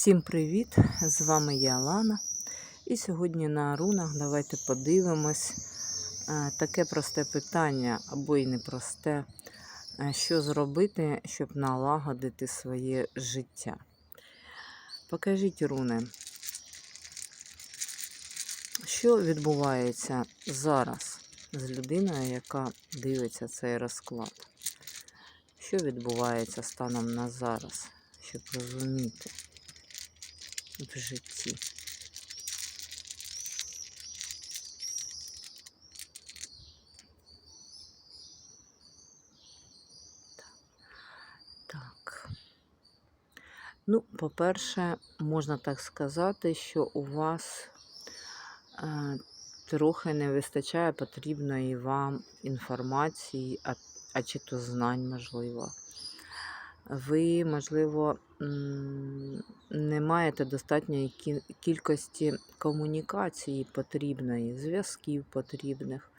Всім привіт! З вами я Лана. І сьогодні на рунах давайте подивимось е, таке просте питання, або й непросте, е, що зробити, щоб налагодити своє життя. Покажіть руни, що відбувається зараз з людиною, яка дивиться цей розклад? Що відбувається станом на зараз, щоб розуміти? В житті. Так. Ну, по-перше, можна так сказати, що у вас е, трохи не вистачає потрібної вам інформації, а, а чи то знань, можливо. Ви, можливо, не маєте достатньої кількості комунікації потрібної, зв'язків потрібних.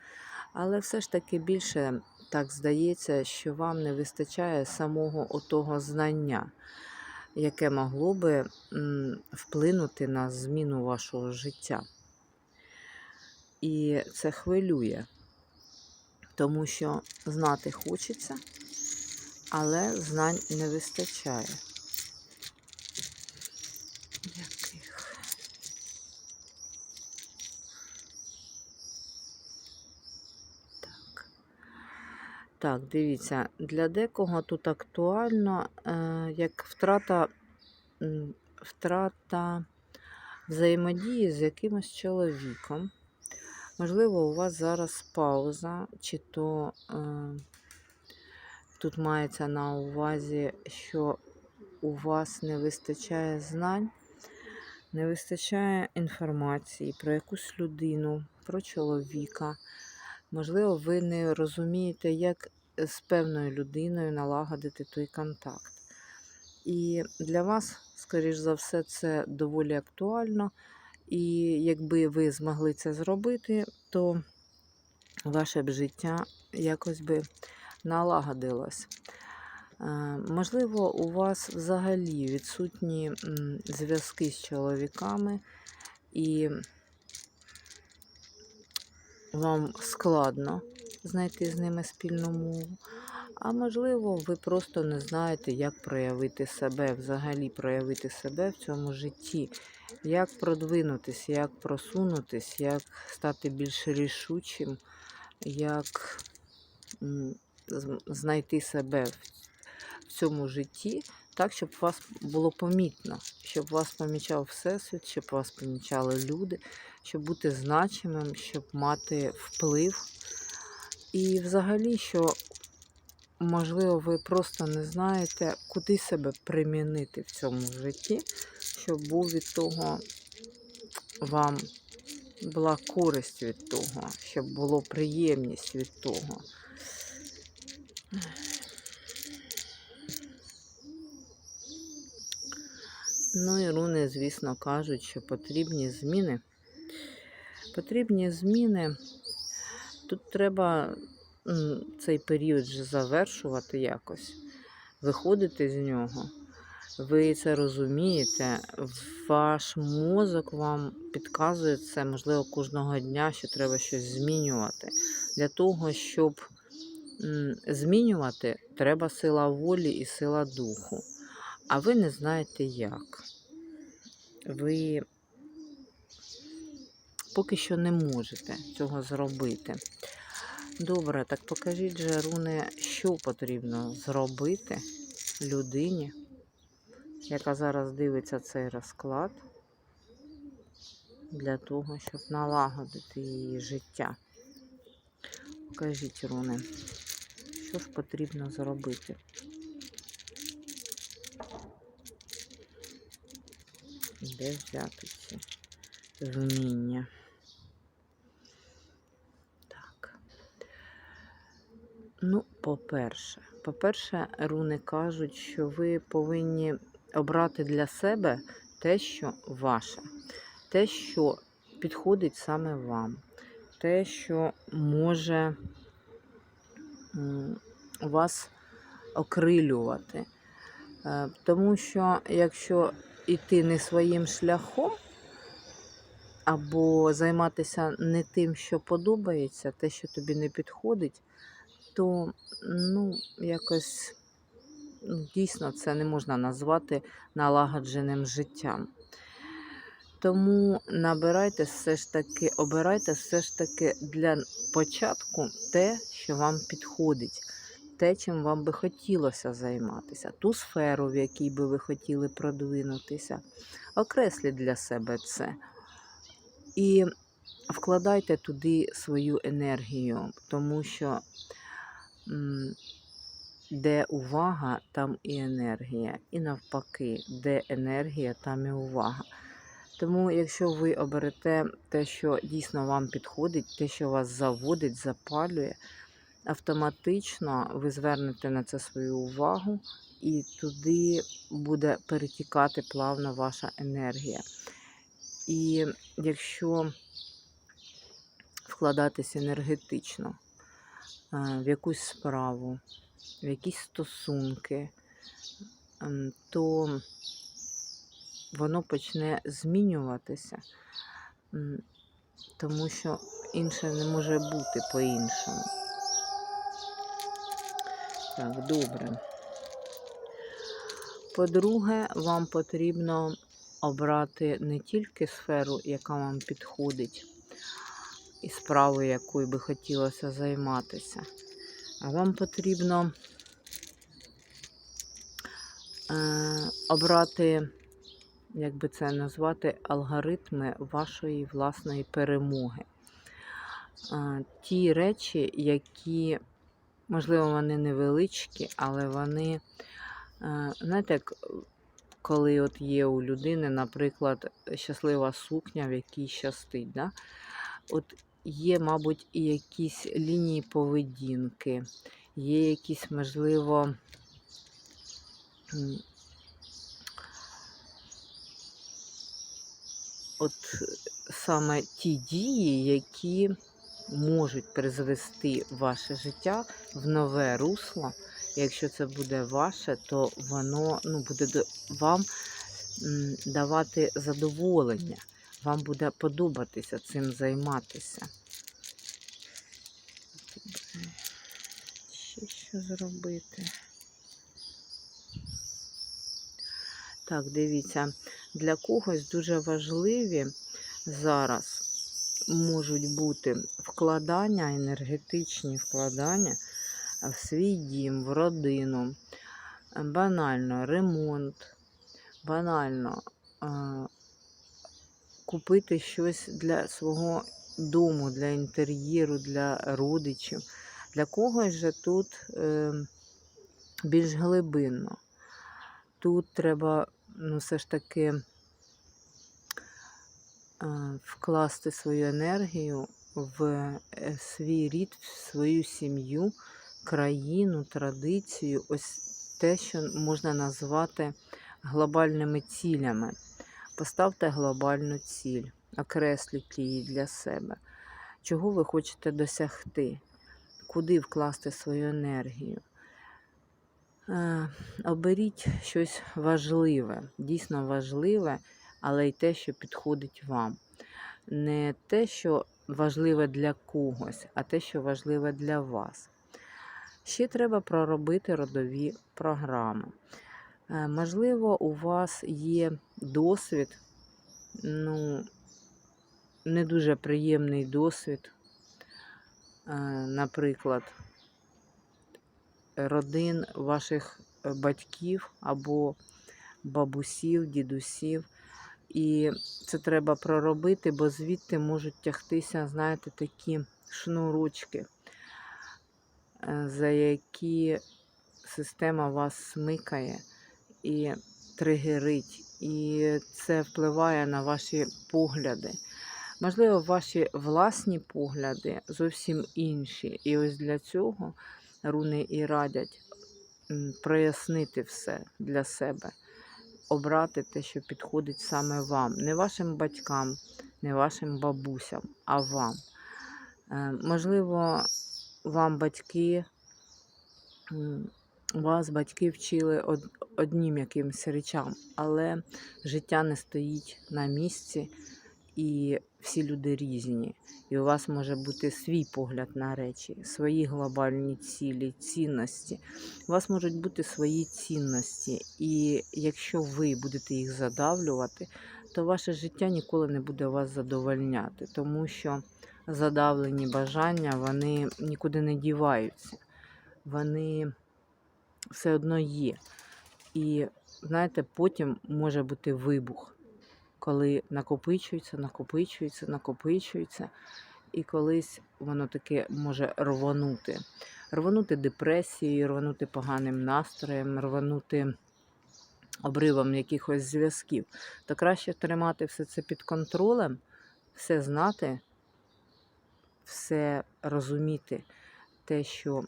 Але все ж таки більше так здається, що вам не вистачає самого отого знання, яке могло би вплинути на зміну вашого життя. І це хвилює, тому що знати хочеться, але знань не вистачає. Яких? Так. Так, дивіться, для декого тут актуально, е, як втрата, втрата взаємодії з якимось чоловіком. Можливо, у вас зараз пауза, чи то е, тут мається на увазі, що у вас не вистачає знань, не вистачає інформації про якусь людину, про чоловіка. Можливо, ви не розумієте, як з певною людиною налагодити той контакт. І для вас, скоріш за все, це доволі актуально. І якби ви змогли це зробити, то ваше б життя якось би налагодилось. Е, можливо, у вас взагалі відсутні зв'язки з чоловіками, і вам складно знайти з ними спільну мову. А можливо, ви просто не знаєте, як проявити себе, взагалі проявити себе в цьому житті, як продвинутися, як просунутись, як стати більш рішучим, як знайти себе в цьому житті, так, щоб вас було помітно, щоб вас помічав Всесвіт, щоб вас помічали люди, щоб бути значимим, щоб мати вплив. І взагалі, що, можливо, ви просто не знаєте, куди себе примінити в цьому житті, щоб був від того вам була користь від того, щоб було приємність від того. Ну і руни, звісно, кажуть, що потрібні зміни. Потрібні зміни. Тут треба цей період вже завершувати якось, виходити з нього. Ви це розумієте, ваш мозок вам підказує це, можливо, кожного дня, що треба щось змінювати. Для того, щоб змінювати, треба сила волі і сила духу а ви не знаєте як. Ви поки що не можете цього зробити. Добре, так покажіть же, руни, що потрібно зробити людині, яка зараз дивиться цей розклад, для того, щоб налагодити її життя. Покажіть, руни, що ж потрібно зробити. Де взяти ці вміння? Так. Ну, по-перше, по-перше, руни кажуть, що ви повинні обрати для себе те, що ваше, те, що підходить саме вам, те, що може вас окрилювати. Е, тому що, якщо іти не своїм шляхом, або займатися не тим, що подобається, те, що тобі не підходить, то ну, якось ну, дійсно це не можна назвати налагодженим життям. Тому набирайте все ж таки, обирайте все ж таки для початку те, що вам підходить, те, чим вам би хотілося займатися, ту сферу, в якій би ви хотіли продвинутися. Окресліть для себе це. І вкладайте туди свою енергію, тому що де увага, там і енергія. І навпаки, де енергія, там і увага. Тому, якщо ви оберете те, що дійсно вам підходить, те, що вас заводить, запалює, автоматично ви звернете на це свою увагу, і туди буде перетікати плавно ваша енергія. І якщо вкладатись енергетично е, в якусь справу, в якісь стосунки, ем, то воно почне змінюватися, тому що інше не може бути по-іншому. Так, добре. По-друге, вам потрібно обрати не тільки сферу, яка вам підходить, і справою, якою би хотілося займатися, а вам потрібно е, обрати, як би це назвати, алгоритми вашої власної перемоги. Е, ті речі, які, можливо, вони невеличкі, але вони, е, знаєте, як коли от є у людини, наприклад, щаслива сукня, в якій щастить. Да? От є, мабуть, і якісь лінії поведінки, є якісь, можливо, от саме ті дії, які можуть призвести ваше життя в нове русло. Якщо це буде ваше, то воно ну, буде вам давати задоволення. Вам буде подобатися цим займатися. Ще що зробити? Так, дивіться, для когось дуже важливі зараз можуть бути вкладання, енергетичні вкладання в свій дім, в родину, банально ремонт, банально е, купити щось для свого дому, для інтер'єру, для родичів. Для когось же тут е, більш глибинно. Тут треба ну, все ж таки вкласти свою енергію в е, свій рід, в свою сім'ю, країну, традицію, ось те, що можна назвати глобальними цілями. Поставте глобальну ціль, окресліть її для себе. Чого ви хочете досягти? Куди вкласти свою енергію? Е, Оберіть щось важливе, дійсно важливе, але й те, що підходить вам. Не те, що важливе для когось, а те, що важливе для вас. Ще треба проробити родові програми. Е, Можливо, у вас є досвід, ну, не дуже приємний досвід, е, наприклад, родин ваших е, батьків або бабусів, дідусів. І це треба проробити, бо звідти можуть тягтися, знаєте, такі шнурочки, е, за які система вас смикає і тригерить. І це впливає на ваші погляди. Можливо, ваші власні погляди зовсім інші. І ось для цього руни і радять прояснити все для себе, обрати те, що підходить саме вам, не вашим батькам, не вашим бабусям, а вам. Е, Можливо, вам батьки вас батьки вчили од- однім якимось речам, але життя не стоїть на місці, і всі люди різні. І у вас може бути свій погляд на речі, свої глобальні цілі, цінності. У вас можуть бути свої цінності, і якщо ви будете їх задавлювати, то ваше життя ніколи не буде вас задовольняти, тому що задавлені бажання вони нікуди не діваються. Вони все одно є. І знаєте, потім може бути вибух, коли накопичується, накопичується, накопичується, і колись воно таке може рванути. Рванути депресією, рванути поганим настроєм, рванути обривом якихось зв'язків. То краще тримати все це під контролем, все знати, все розуміти, те, що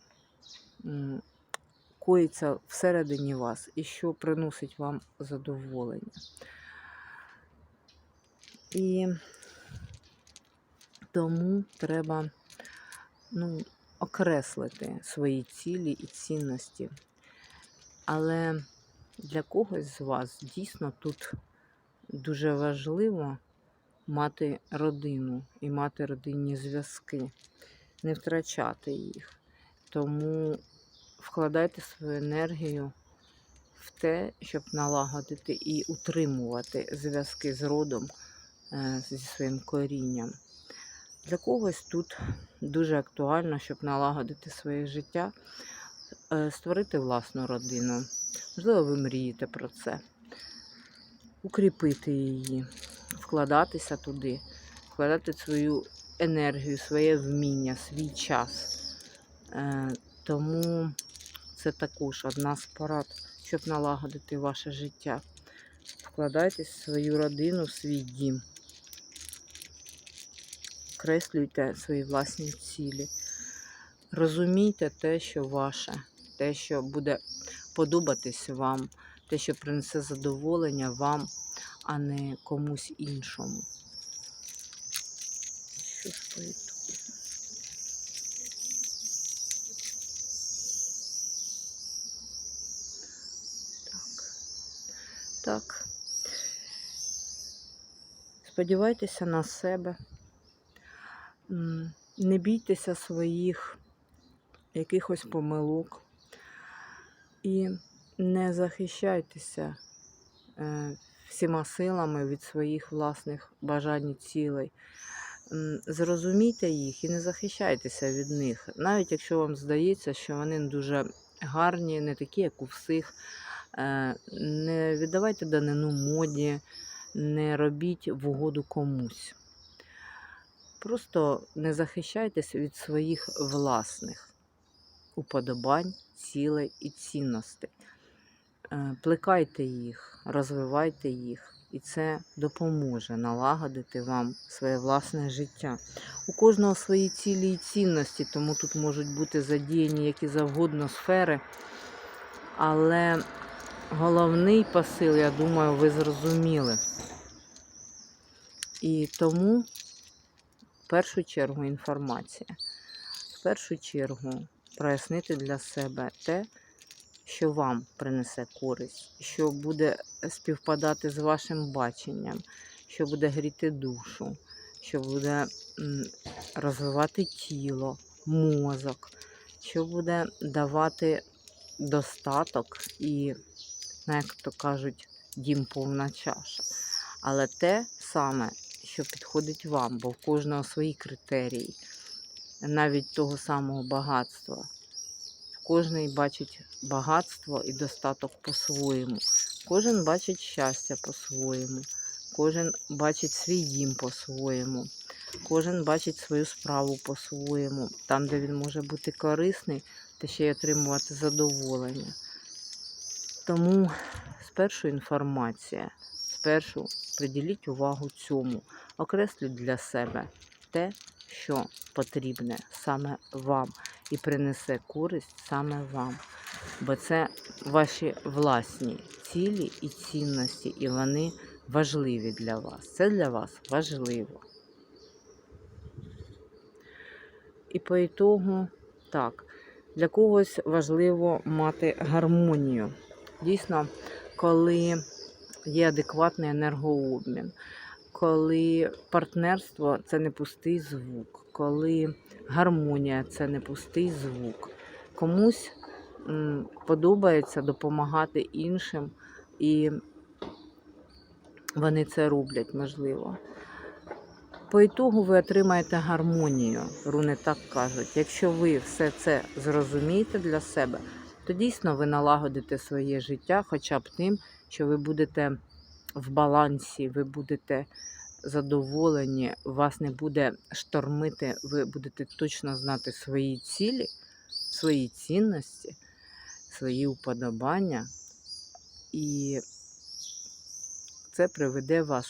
коїться всередині вас і що приносить вам задоволення. І тому треба ну, окреслити свої цілі і цінності. Але для когось з вас дійсно тут дуже важливо мати родину і мати родинні зв'язки, не втрачати їх. Тому вкладайте свою енергію в те, щоб налагодити і утримувати зв'язки з родом, зі своїм корінням. Для когось тут дуже актуально, щоб налагодити своє життя, е, створити власну родину. Можливо, ви мрієте про це. Укріпити її, вкладатися туди, вкладати свою енергію, своє вміння, свій час. Е, Тому це також одна з порад, щоб налагодити ваше життя. Вкладайтесь в свою родину, в свій дім. Креслюйте свої власні цілі. Розумійте те, що ваше, те, що буде подобатись вам, те, що принесе задоволення вам, а не комусь іншому. Що ж? Так. Так. Сподівайтеся на себе. Не бійтеся своїх якихось помилок і не захищайтеся е, всіма силами від своїх власних бажань і цілей. Зрозумійте їх і не захищайтеся від них, навіть якщо вам здається, що вони дуже гарні, не такі, як у всіх. Е, Не віддавайте данину моді, не робіть в угоду комусь. Просто не захищайтесь від своїх власних уподобань, цілей і цінностей. Е, Плекайте їх, розвивайте їх, і це допоможе налагодити вам своє власне життя. У кожного свої цілі і цінності, тому тут можуть бути задіяні які завгодно сфери. Але головний посил, я думаю, ви зрозуміли. І тому, в першу чергу, інформація. В першу чергу, прояснити для себе те, що вам принесе користь, що буде співпадати з вашим баченням, що буде гріти душу, що буде розвивати тіло, мозок, що буде давати достаток і, ну, як то кажуть, дім повна чаша. Але те саме, що підходить вам, бо в кожного свої критерії, навіть того самого багатства. Кожний бачить багатство і достаток по-своєму. Кожен бачить щастя по-своєму. Кожен бачить свій дім по-своєму. Кожен бачить свою справу по-своєму. Там, де він може бути корисний, та ще й отримувати задоволення. Тому спершу інформація. Спершу приділіть увагу цьому. Окресліть для себе те, що потрібне саме вам і принесе користь саме вам. Бо це ваші власні цілі і цінності, і вони важливі для вас. Це для вас важливо. І по ітогу, так, Для когось важливо мати гармонію. Дійсно, коли є адекватний енергообмін, коли партнерство це не пустий звук, коли гармонія це не пустий звук. Комусь подобається допомагати іншим, і вони це роблять, можливо. По ітогу ви отримаєте гармонію, руни так кажуть. Якщо ви все це зрозумієте для себе, то дійсно ви налагодите своє життя хоча б тим, що ви будете в балансі, ви будете задоволені, вас не буде штормити, ви будете точно знати свої цілі, свої цінності, свої уподобання, і це приведе вас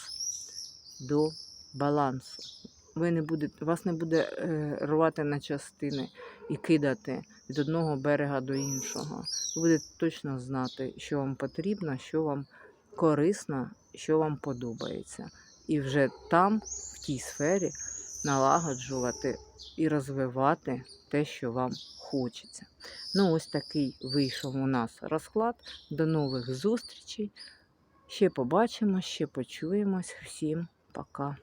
до балансу. Ви не будете, вас не буде е, рвати на частини і кидати від одного берега до іншого. Ви будете точно знати, що вам потрібно, що вам корисно, що вам подобається. І вже там, в тій сфері, налагоджувати і розвивати те, що вам хочеться. Ну, ось такий вийшов у нас розклад. До нових зустрічей. Ще побачимо, ще почуємось. Всім пока.